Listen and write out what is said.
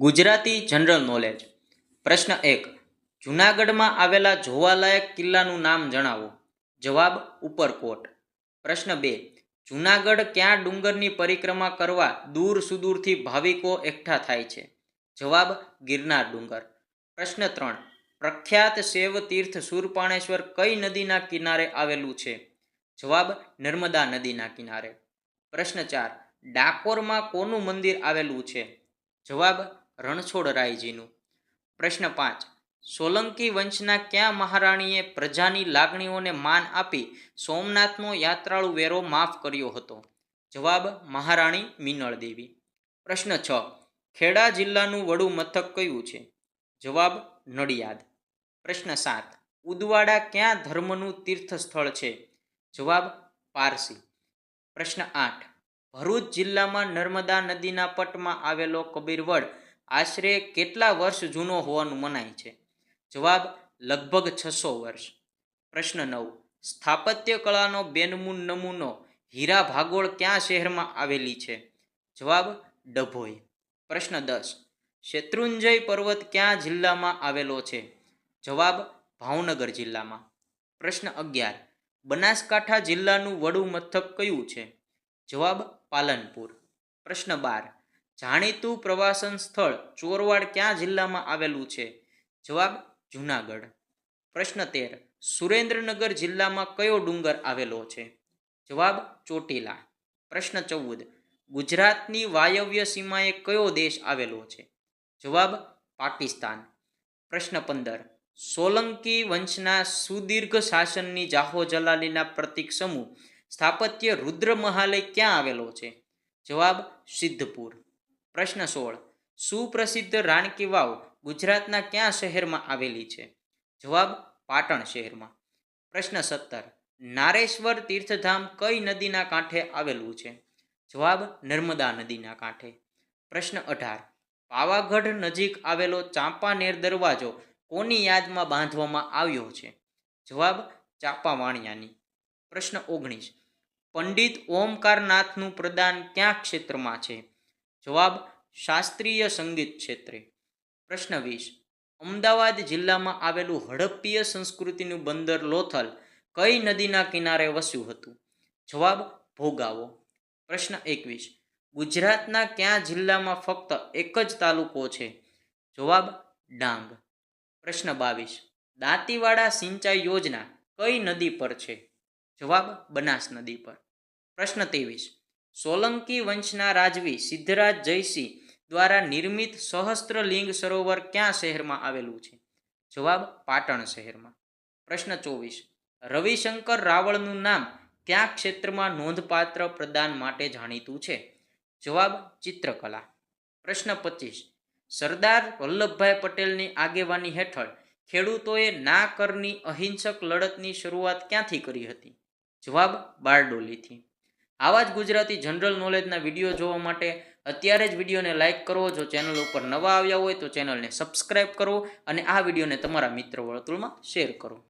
Gujarati general knowledge. પ્રશ્ન એક, જૂનાગઢમાં આવેલા જોવાલાયક કિલ્લાનું નામ જણાવો. જવાબ, ઉપરકોટ. પ્રશ્ન બે, જૂનાગઢ ક્યાં ડુંગરની પરિક્રમા કરવા દૂર સુદૂરથી ભાવિકો એકઠા થાય છે? જવાબ, ગિરનાર ડુંગર. પ્રશ્ન ત્રણ, પ્રખ્યાત શૈવ તીર્થ સુરપાણેશ્વર કઈ નદીના કિનારે આવેલું છે? જવાબ, નર્મદા નદીના કિનારે. પ્રશ્ન ચાર, ડાકોરમાં કોનું મંદિર આવેલું છે? જવાબ રણછોડરાયજીનું પ્રશ્ન પાંચ. સોલંકી વંશના કયા મહારાણીએ પ્રજાની લાગણીઓને માન આપી સોમનાથનો યાત્રાળુ વેરો માફ કર્યો હતો? જવાબ, મહારાણી મિનળ દેવી. પ્રશ્ન છ. ખેડા જિલ્લાનું વડું મથક કયું છે? જવાબ, નડિયાદ. પ્રશ્ન સાત. ઉદવાડા ક્યાં ધર્મનું તીર્થ સ્થળ છે? જવાબ, પારસી. પ્રશ્ન આઠ. ભરૂચ જિલ્લામાં નર્મદા નદીના પટમાં આવેલો કબીરવડ આશરે કેટલા વર્ષ જૂનો હોવાનું મનાય છે? જવાબ, લગભગ છસો વર્ષ. પ્રશ્ન નવ. સ્થાપત્ય કળાનો બેનમૂન નમૂનો હીરા ભાગોળ ક્યાં શહેરમાં આવેલી છે? જવાબ, ડભોઈ. પ્રશ્ન દસ. શેત્રુંજય પર્વત ક્યાં જિલ્લામાં આવેલો છે? જવાબ, ભાવનગર જિલ્લામાં. પ્રશ્ન અગિયાર. બનાસકાંઠા જિલ્લાનું વડુ મથક કયું છે? જવાબ, પાલનપુર. પ્રશ્ન બાર. જાણીતું પ્રવાસન સ્થળ ચોરવાડ ક્યાં જિલ્લામાં આવેલું છે? જવાબ, જુનાગઢ. પ્રશ્ન તેર, સુરેન્દ્રનગર જિલ્લામાં કયો ડુંગર આવેલો છે? જવાબ, ચોટીલા. પ્રશ્ન ચૌદ, ગુજરાતની વાયવ્ય સીમાએ કયો દેશ આવેલો છે? જવાબ, પાકિસ્તાન. પ્રશ્ન પંદર, સોલંકી વંશના સુદીર્ઘ શાસનની જાહો જલાલીના પ્રતિક સમૂહ સ્થાપત્ય રુદ્ર મહાલય ક્યાં આવેલો છે? જવાબ, સિદ્ધપુર. પ્રશ્ન સોળ. સુપ્રસિદ્ધ રાણકી વાવ ગુજરાતના કયા શહેરમાં આવેલી છે? જવાબ, પાટણ શહેરમાં. પ્રશ્ન સત્તર. નારેશ્વર તીર્થધામ કઈ નદીના કાંઠે આવેલું છે? જવાબ, નર્મદા નદીના કાંઠે. પ્રશ્ન અઢાર. પાવાગઢ નજીક આવેલો ચાંપાનેર દરવાજો કોની યાદમાં બાંધવામાં આવ્યો છે? જવાબ, ચાંપાવાણિયાની. પ્રશ્ન ઓગણીસ. પંડિત ઓમકારનાથનું પ્રદાન ક્યાં ક્ષેત્રમાં છે? જવાબ શાસ્ત્રીય સંગીત ક્ષેત્રે. પ્રશ્ન વીસ. અમદાવાદ જિલ્લામાં આવેલું હડપ્પીય સંસ્કૃતિનું બંદર લોથલ કઈ નદીના કિનારે વસ્યું હતું? જવાબ ભોગાવો. પ્રશ્ન એકવીસ. ગુજરાતના કયા જિલ્લામાં ફક્ત એક જ તાલુકો છે? જવાબ ડાંગ. પ્રશ્ન બાવીસ. દાંતીવાડા સિંચાઈ યોજના કઈ નદી પર છે? જવાબ બનાસ નદી પર. પ્રશ્ન ત્રેવીસ. સોલંકી વંશના રાજવી સિદ્ધરાજ જયસિંહ દ્વારા નિર્મિત સહસ્ત્રલિંગ સરોવર ક્યાં શહેરમાં આવેલું છે? જવાબ, પાટણ શહેરમાં. પ્રશ્ન ચોવીસ. રવિશંકર રાવળનું નામ કયા ક્ષેત્રમાં નોંધપાત્ર પ્રદાન માટે જાણીતું છે? જવાબ, ચિત્રકલા. પ્રશ્ન પચીસ. સરદાર વલ્લભભાઈ પટેલની આગેવાની હેઠળ ખેડૂતોએ ના કરની અહિંસક લડતની શરૂઆત ક્યાંથી કરી હતી? જવાબ, બારડોલીથી. આવા જ ગુજરાતી જનરલ નોલેજના વીડિયો જોવા માટે અત્યારે જ વિડીયોને લાઇક કરો. જો ચેનલ ઉપર નવા આવ્યા હોય તો ચેનલને સબસ્ક્રાઇબ કરો અને આ વિડીયોને તમારા મિત્ર વર્તુળમાં શેર કરો.